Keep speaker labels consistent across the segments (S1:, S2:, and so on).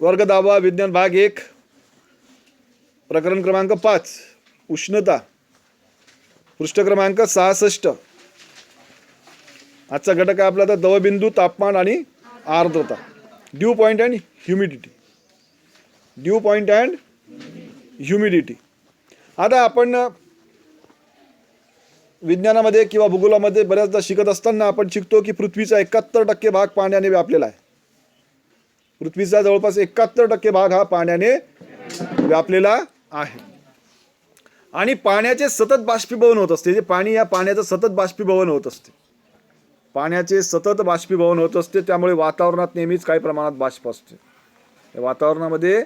S1: वर्ग दाबा विज्ञान भाग एक प्रकरण क्रमांक पाच उष्णता. पृष्ठ क्रमांक सहासष्ट. आजचा घटक आहे आपला तर दवबिंदू तापमान आणि आर्द्रता. Dew point and humidity dew point and humidity आता आपण विज्ञानामध्ये किंवा भूगोलामध्ये बऱ्याचदा शिकत असताना आपण शिकतो की पृथ्वीचा एकाहत्तर टक्के भाग पाण्याने व्यापलेला आहे. पृथ्वीचा जवळपास एकाहत्तर टक्के भाग हा पाण्याने व्यापलेला आहे. आणि पाण्याचे सतत बाष्पीभवन होत असते. जे पाणी या पाण्याचं सतत बाष्पीभवन होत असते. पाण्याचे सतत बाष्पीभवन होत असते. त्यामुळे वातावरणात नेहमीच काही प्रमाणात बाष्प असते. या वातावरणामध्ये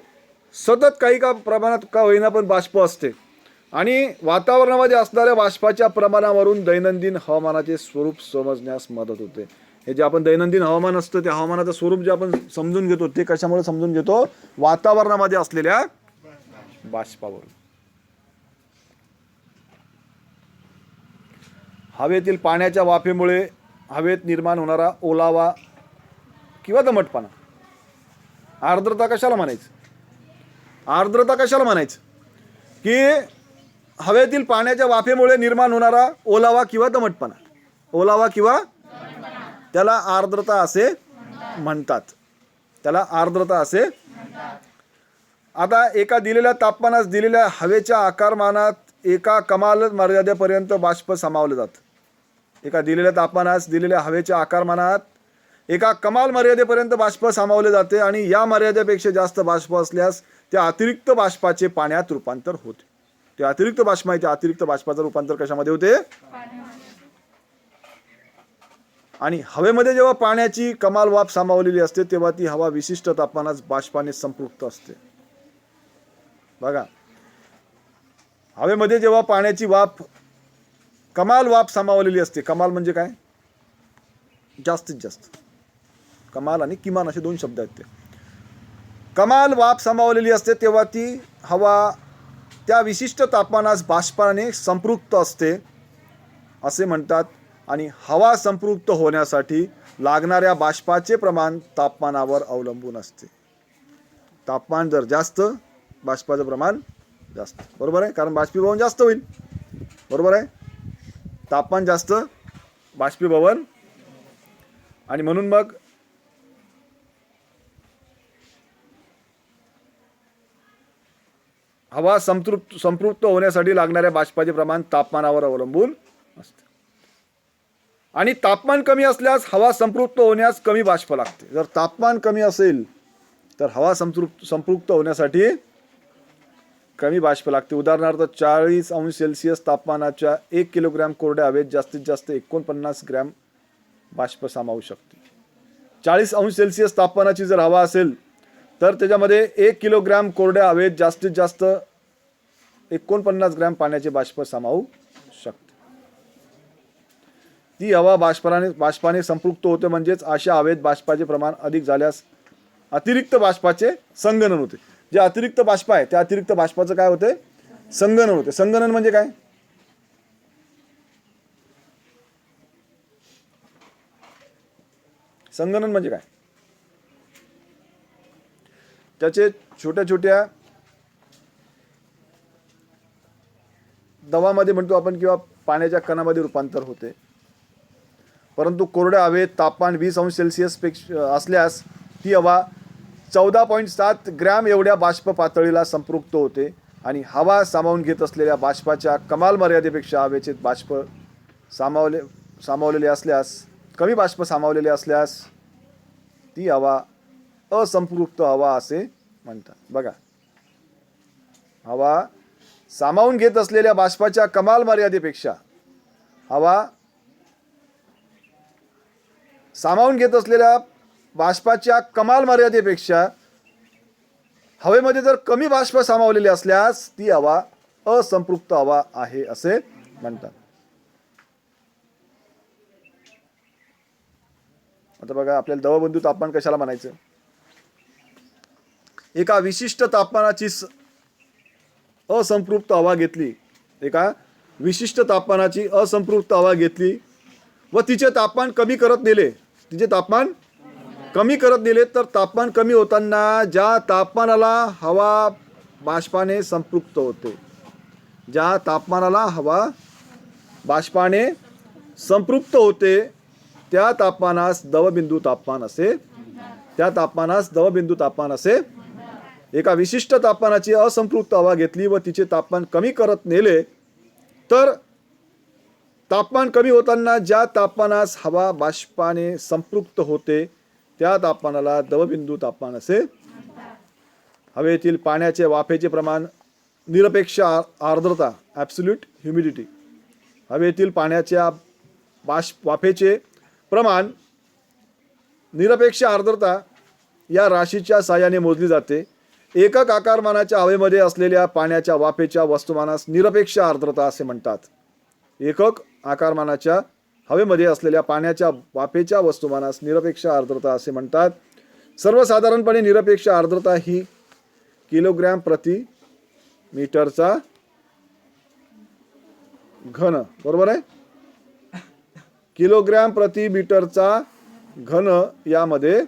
S1: सतत काही का प्रमाणात का होईना पण बाष्प असते. आणि वातावरणामध्ये असणाऱ्या बाष्पाच्या प्रमाणावरून दैनंदिन हवामानाचे स्वरूप समजण्यास मदत होते. हे जे आपण दैनंदिन हवामान असतं त्या हवामानाचं स्वरूप जे आपण समजून घेतो ते कशामुळे समजून घेतो? वातावरणामध्ये असलेल्या बाष्पावरून. हवेतील पाण्याच्या वाफेमुळे हवेत निर्माण होणारा ओलावा किंवा दमटपणा. आर्द्रता कशाला म्हणायचं? आर्द्रता कशाला म्हणायचं? की हवेतील पाण्याच्या वाफेमुळे निर्माण होणारा ओलावा किंवा दमटपणा. ओलावा किंवा त्याला आर्द्रता असे म्हणतात. त्याला आर्द्रता असे आता एका दिलेल्या तापमानास दिलेल्या हवेच्या आकारमानात एका कमाल मर्यादेपर्यंत बाष्प सामावले जातं. एका दिलेल्या तापमानास दिलेल्या हवेच्या आकारमानात एका कमाल मर्यादेपर्यंत बाष्प सामावले जाते आणि या मर्यादेपेक्षा जास्त बाष्प असल्यास त्या अतिरिक्त बाष्पाचे पाण्यात रूपांतर होते. ते अतिरिक्त बाष्प आहे त्या अतिरिक्त बाष्पाचं रूपांतर कशामध्ये होते? आणि हवेमध्ये जेव्हा पाण्याची कमाल वाफ सामावलेली असते तेव्हा ती हवा विशिष्ट तापमानात बाष्पाने संपृक्त असते. बघा हवेमध्ये जेव्हा पाण्याची वाफ कमाल वाफ सामावलेली असते कमाल म्हणजे काय? जास्तीत जास्त. कमाल आणि किमान असे दोन शब्द आहेत ते. कमाल वाफ सामावलेली असते तेव्हा ती हवा त्या विशिष्ट तापमानास बाष्पाने संपृक्त असते असे म्हणतात आणि हवा संपृक्त होण्यासाठी लागणाऱ्या बाष्पाचे प्रमाण तापमानावर अवलंबून असते. तापमान जर जास्त बाष्पाचं प्रमाण जास्त. बरोबर आहे? कारण बाष्पीभवन जास्त होईल. बरोबर आहे? तापमान जास्त बाष्पीभवन. आणि म्हणून मग हवा संतृप्त संपृप्त होण्यासाठी लागणाऱ्या बाष्पाचे प्रमाण तापमानावर अवलंबून असते. आणि तापमान कमी असल्यास हवा संपृक्त होण्यास कमी बाष्प लागते. जर तापमान कमी असेल तर हवा संतृप्त संपृक्त होण्यासाठी कमी बाष्प लागते. उदाहरणार्थ चाळीस अंश सेल्सिअस तापमानाच्या एक किलोग्रॅम कोरड्या हवेत जास्तीत जास्त एकोणपन्नास ग्रॅम बाष्प सामावू शकते. चाळीस अंश सेल्सिअस तापमानाची जर हवा असेल तर त्याच्यामध्ये एक किलोग्रॅम कोरड्या हवेत जास्तीत जास्त एकोणपन्नास ग्रॅम पाण्याचे बाष्प सामावू ती हवा बाष्पाने बाष्पाने संपृक्त होते म्हणजेच अशा हवेत बाष्पाचे प्रमाण अधिक झाल्यास अतिरिक्त बाष्पाचे संगणन होते. जे अतिरिक्त बाष्प आहे त्या अतिरिक्त बाष्पाचं काय होते? संगणन होते. संगणन म्हणजे काय? संगणन म्हणजे काय? त्याचे छोट्या छोट्या दवामध्ये म्हणतो आपण किंवा पाण्याच्या कणामध्ये रूपांतर होते. परंतु कोरड्या हवेत तापमान वीस अंश सेल्सिअसपेक्षा असल्यास ती हवा चौदा पॉईंट सात ग्रॅम एवढ्या बाष्प पातळीला संपृक्त होते आणि हवा सामावून घेत असलेल्या बाष्पाच्या कमाल मर्यादेपेक्षा हवेचे बाष्प सामावले सामावलेले असल्यास कमी बाष्प सामावलेले असल्यास ती हवा असंपृक्त हवा असे म्हणतात. बघा. हवा सामावून घेत असलेल्या बाष्पाच्या कमाल मर्यादेपेक्षा हवा सामावून घेत असलेल्या बाष्पाच्या कमाल मर्यादेपेक्षा हवेमध्ये जर कमी बाष्प सामावलेले असल्यास ती हवा असंपृक्त हवा आहे असे म्हणतात. आता बघा आपल्याला दवबंधू तापमान कशाला म्हणायचं? एका विशिष्ट तापमानाची असंपृक्त हवा घेतली. एका विशिष्ट तापमानाची असंपृक्त हवा घेतली व तिचे तापमान कमी करत नेले. तिचे तापमान कमी करत नेले तर तापमान कमी होताना ज्या तापमानाला हवा बाष्पाने संपृक्त होते ज्या तापमानाला हवा बाष्पाने संपृक्त होते त्या तापमानास दवबिंदू तापमान असे त्या तापमानास दवबिंदू तापमान असे. एका विशिष्ट तापमानाची असंपृक्त हवा घेतली व तिचे तापमान कमी करत नेले तर तापमान कमी होताना ज्या तापमानास हवा बाष्पाने संपृक्त होते त्या तापमानाला दवबिंदू तापमान असे हवेतील पाण्याचे वाफेचे प्रमाण निरपेक्ष आर्द्रता ॲब्सल्यूट ह्युमिडिटी हवेतील पाण्याच्या बाष्प वाफेचे प्रमाण निरपेक्ष आर्द्रता या राशीच्या साहाय्याने मोजली जाते. एकक आकारमानाच्या हवेमध्ये असलेल्या पाण्याच्या वाफेच्या वस्तुमानास निरपेक्ष आर्द्रता असे म्हणतात. एकक आकारमानाच्या हवेमध्ये असलेल्या पाण्याच्या वाफेच्या वस्तुमानास निरपेक्ष आर्द्रता असे म्हणतात. सर्वसाधारणपणे निरपेक्ष आर्द्रता ही किलोग्रॅम प्रति मीटरचा घन बरोबर आहे? किलोग्रॅम प्रति मीटरचा घन यामध्ये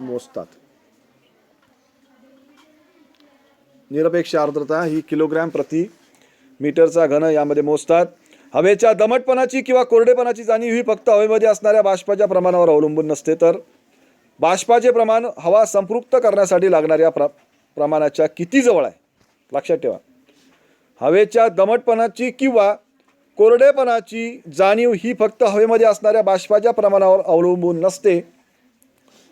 S1: मोजतात. निरपेक्ष आर्द्रता ही किलोग्रॅम प्रति मीटरचा घन यामध्ये मोजतात. हवेच्या दमटपणाची किंवा कोरडेपणाची जाणीव ही फक्त हवेमध्ये असणाऱ्या बाष्पाच्या प्रमाणावर अवलंबून नसते तर बाष्पाचे प्रमाण हवा संपृक्त करण्यासाठी लागणाऱ्या प्र प्रमाणाच्या किती जवळ आहे? लक्षात ठेवा. हवेच्या दमटपणाची किंवा कोरडेपणाची जाणीव ही फक्त हवेमध्ये असणाऱ्या बाष्पाच्या प्रमाणावर अवलंबून नसते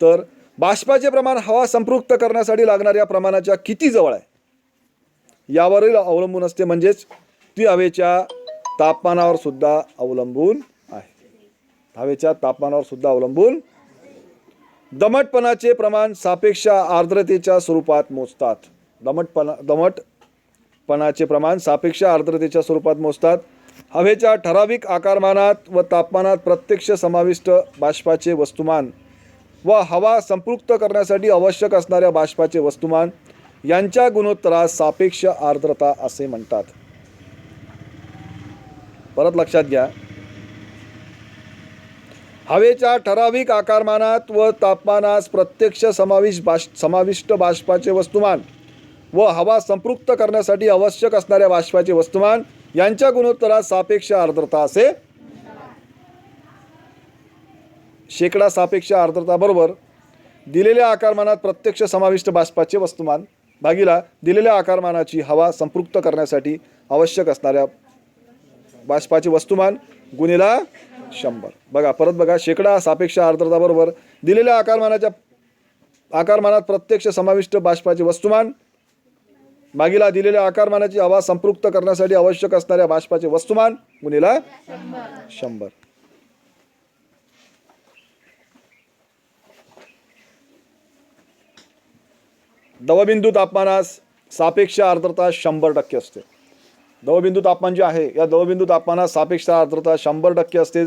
S1: तर बाष्पाचे प्रमाण हवा संपृक्त करण्यासाठी लागणाऱ्या प्रमाणाच्या किती जवळ आहे? यावरील अवलंबून असते म्हणजेच ती हवेच्या तापमानावर सुद्धा अवलंबून आहे. हवेच्या तापमानावर सुद्धा अवलंबून दमटपणाचे प्रमाण सापेक्ष आर्द्रतेच्या स्वरूपात मोजतात. दमटपणा दमटपणाचे प्रमाण सापेक्ष आर्द्रतेच्या स्वरूपात मोजतात. हवेच्या ठराविक आकारमानात व तापमानात प्रत्यक्ष समाविष्ट बाष्पाचे वस्तुमान व हवा संपृक्त करण्यासाठी आवश्यक असणाऱ्या बाष्पाचे वस्तुमान यांच्या गुणोत्तरास सापेक्ष आर्द्रता असे म्हणतात. परत लक्षात घ्या. हवेच्या ठराविक आकारमानात व तापमानास प्रत्यक्ष समाविष्ट बाष् समाविष्ट बाष्पाचे वस्तुमान व हवा संपृक्त करण्यासाठी आवश्यक असणाऱ्या बाष्पाचे वस्तुमान यांच्या गुणोत्तरात सापेक्ष आर्द्रता असे. शेकडा सापेक्ष आर्द्रता बरोबर दिलेल्या आकारमानात प्रत्यक्ष समाविष्ट बाष्पाचे वस्तुमान. भागीला दिलेल्या आकारमानाची हवा संपृक्त करण्यासाठी आवश्यक असणाऱ्या बाष्पाचे वस्तुमान गुणिला शंभर. बघा परत बघा शेकडा सापेक्ष आर्द्रता बरोबर दिलेल्या आकारमानाच्या आकारमानात प्रत्यक्ष समाविष्ट बाष्पाचे वस्तुमान मागीला दिलेल्या आकारमानाची हवा संपृक्त करण्यासाठी आवश्यक असणाऱ्या बाष्पाचे वस्तुमान गुणिला शंभर. दवबिंदू तापमानास सापेक्ष आर्द्रता शंभर टक्के असते. दवबिंदू तापमान जे आहे या दवबिंदू तापमानात सापेक्ष आर्द्रता शंभर टक्के असते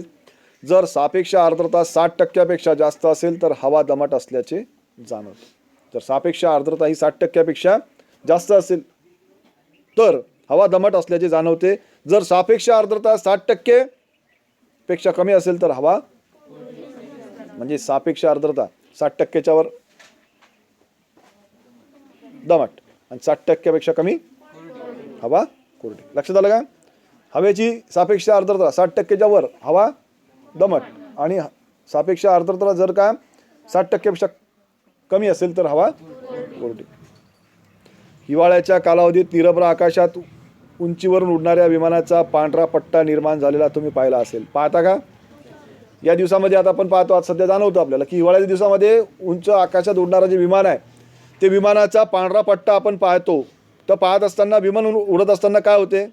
S1: जर सापेक्ष आर्द्रता साठ टक्क्यापेक्षा जास्त असेल तर हवा दमट असल्याचे जाणवते. जर सापेक्ष आर्द्रता ही साठ टक्क्यापेक्षा जास्त असेल तर हवा दमट असल्याचे जाणवते. जर सापेक्ष आर्द्रता साठ टक्के पेक्षा कमी असेल तर हवा म्हणजे सापेक्ष आर्द्रता साठ टक्क्याच्यावर दमट आणि साठ टक्क्यापेक्षा कमी हवा कोरडी. लक्षात आलं का? हवेची सापेक्ष आर्द्रता साठ टक्केच्या वर हवा दमट. आणि ह- सापेक्ष आर्द्रता जर का साठ टक्केपेक्षा कमी असेल तर हवा कोरडी. हिवाळ्याच्या कालावधीत निरभ्र आकाशात उंचीवरून उडणाऱ्या विमानाचा पांढरा पट्टा निर्माण झालेला तुम्ही पाहिला असेल. पाहता का? या दिवसामध्ये आता आपण पाहतो आज सध्या जाणवतो आपल्याला की हिवाळ्याच्या दिवसामध्ये उंच आकाशात उडणारं जे विमान आहे ते विमानाचा पांढरा पट्टा आपण पाहतो. तर पाहत असताना विमान उडत असताना काय होते?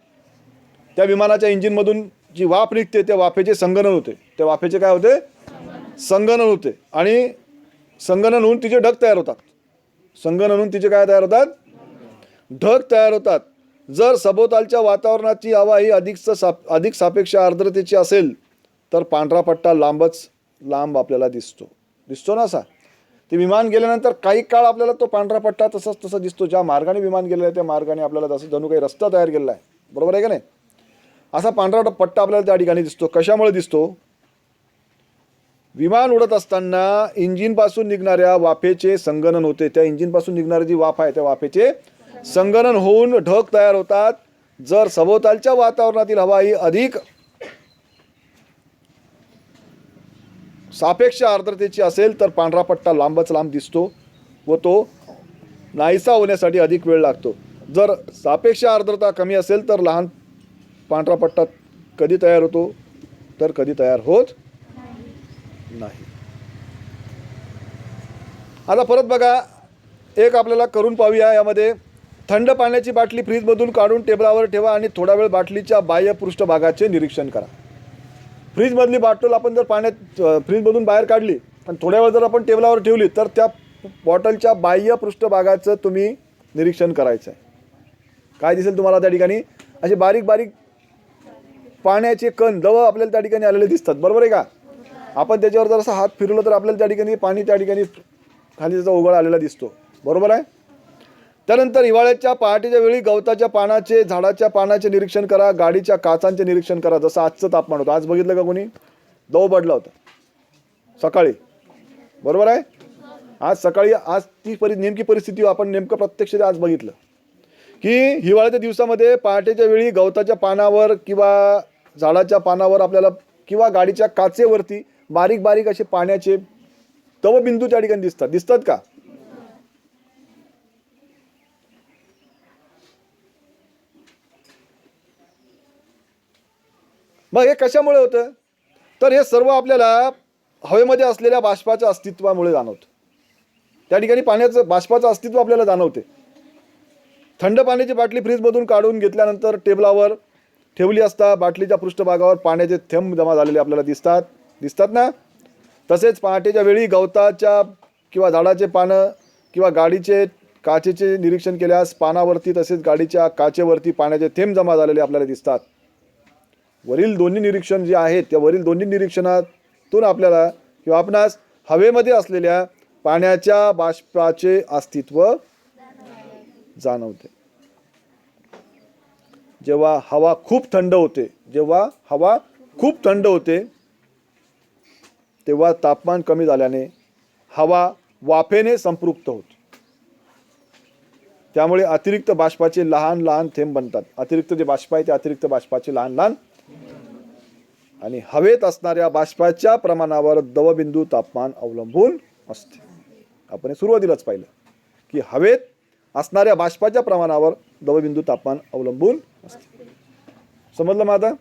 S1: त्या विमानाच्या इंजिनमधून जी वाफ निघते त्या वाफेचे संगणन होते. त्या वाफेचे काय होते? संगणन होते. आणि संगणन होऊन तिचे ढग तयार होतात. संगणन होऊन तिचे काय तयार होतात? ढग तयार होतात. जर सभोवतालच्या वातावरणाची हवा ही अधिक साप अधिक सापेक्ष आर्द्रतेची असेल तर पांढरा पट्टा लांबच लांब आपल्याला दिसतो. दिसतो ना असा? ते विमान गेल्यानंतर काही काळ आपल्याला तो पांढरा पट्टा तसाच तसा दिसतो. ज्या मार्गाने विमान गेलेलं आहे त्या मार्गाने आपल्याला तसं जणू काही रस्ता तयार केलेला आहे. बरोबर आहे का नाही? असा पांढरा पट्टा आपल्याला त्या ठिकाणी दिसतो. कशामुळे दिसतो? विमान उडत असताना इंजिनपासून निघणाऱ्या वाफेचे संगणन होते. त्या इंजिनपासून निघणारी जी वाफ आहे त्या वाफेचे संगणन होऊन ढग तयार होतात. जर सभोवतालच्या वातावरणातील हवा ही अधिक सापेक्ष आर्द्रतेची असेल तर पांढरा पट्टा लांबच लांब दिसतो व तो नाहीसा होण्यासाठी अधिक वेळ लागतो. जर सापेक्ष आर्द्रता कमी असेल तर लहान पांढरा पट्टा कधी तयार होतो? तर कधी तयार होत नाही. आता परत बघा एक आपल्याला करून पाहूया. यामध्ये थंड पाण्याची बाटली फ्रीजमधून काढून टेबलावर ठेवा आणि थोडा वेळ बाटलीच्या बाह्य पृष्ठभागाचे निरीक्षण करा. फ्रीजमधली बॉटल आपण जर पाण्यात फ्रीजमधून बाहेर काढली आणि थोड्या वेळ जर आपण टेबलावर ठेवली तर त्या बॉटलच्या बाह्य पृष्ठभागाचं तुम्ही निरीक्षण करायचं आहे. काय दिसेल तुम्हाला त्या ठिकाणी? असे बारीक बारीक पाण्याचे कण दव आपल्याला त्या ठिकाणी आलेले दिसतात. बरोबर आहे का? आपण त्याच्यावर जर असं हात फिरवलं तर आपल्याला त्या ठिकाणी पाणी त्या ठिकाणी खाली त्याचा उघड आलेला दिसतो. बरोबर आहे? त्यानंतर हिवाळ्याच्या पहाटेच्या वेळी गवताच्या पानाचे झाडाच्या पानाचे निरीक्षण करा गाडीच्या काचांचे निरीक्षण करा. जसं आजचं तापमान होतं. आज बघितलं का कोणी? दव पडला होता. सकाळी. बरोबर आहे? आज सकाळी आज ती परि नेमकी परिस्थिती आपण नेमकं प्रत्यक्ष आज बघितलं. की हिवाळ्याच्या दिवसामध्ये पहाटेच्या वेळी गवताच्या पानावर किंवा झाडाच्या पानावर आपल्याला किंवा गाडीच्या काचेवरती बारीक बारीक असे पाण्याचे तवबिंदू त्या ठिकाणी दिसतात. दिसतात का? मग हे कशामुळे होतं? तर हे सर्व आपल्याला हवेमध्ये असलेल्या बाष्पाच्या अस्तित्वामुळे जाणवतं. त्या ठिकाणी पाण्याचं बाष्पाचं अस्तित्व आपल्याला जाणवते. थंड पाण्याची बाटली फ्रीजमधून काढून घेतल्यानंतर टेबलावर ठेवली असता बाटलीच्या पृष्ठभागावर पाण्याचे थेंब जमा झालेले आपल्याला दिसतात. दिसतात ना? तसेच पहाटेच्या वेळी गवताच्या किंवा झाडाचे पानं किंवा गाडीचे काचेचे निरीक्षण केल्यास पानावरती तसेच गाडीच्या काचेवरती पाण्याचे थेंब जमा झालेले आपल्याला दिसतात. वरील दोन्ही निरीक्षण जे आहेत त्या वरील दोन्ही निरीक्षणातून आपल्याला किंवा आपणास हवेमध्ये असलेल्या पाण्याच्या बाष्पाचे अस्तित्व जाणवते. जेव्हा हवा खूप थंड होते जेव्हा हवा खूप थंड होते तेव्हा तापमान कमी झाल्याने हवा वाफेने संपृक्त होते. त्यामुळे अतिरिक्त बाष्पाचे लहान लहान थेंब बनतात. अतिरिक्त जे बाष्प आहे ते अतिरिक्त बाष्पाचे लहान लहान आणि हवेत असणाऱ्या बाष्पाच्या प्रमाणावर दवबिंदू तापमान अवलंबून असते. आपण हे सुरुवातीलाच पाहिलं की हवेत असणाऱ्या बाष्पाच्या प्रमाणावर दवबिंदू तापमान अवलंबून असते. समजलं माझं?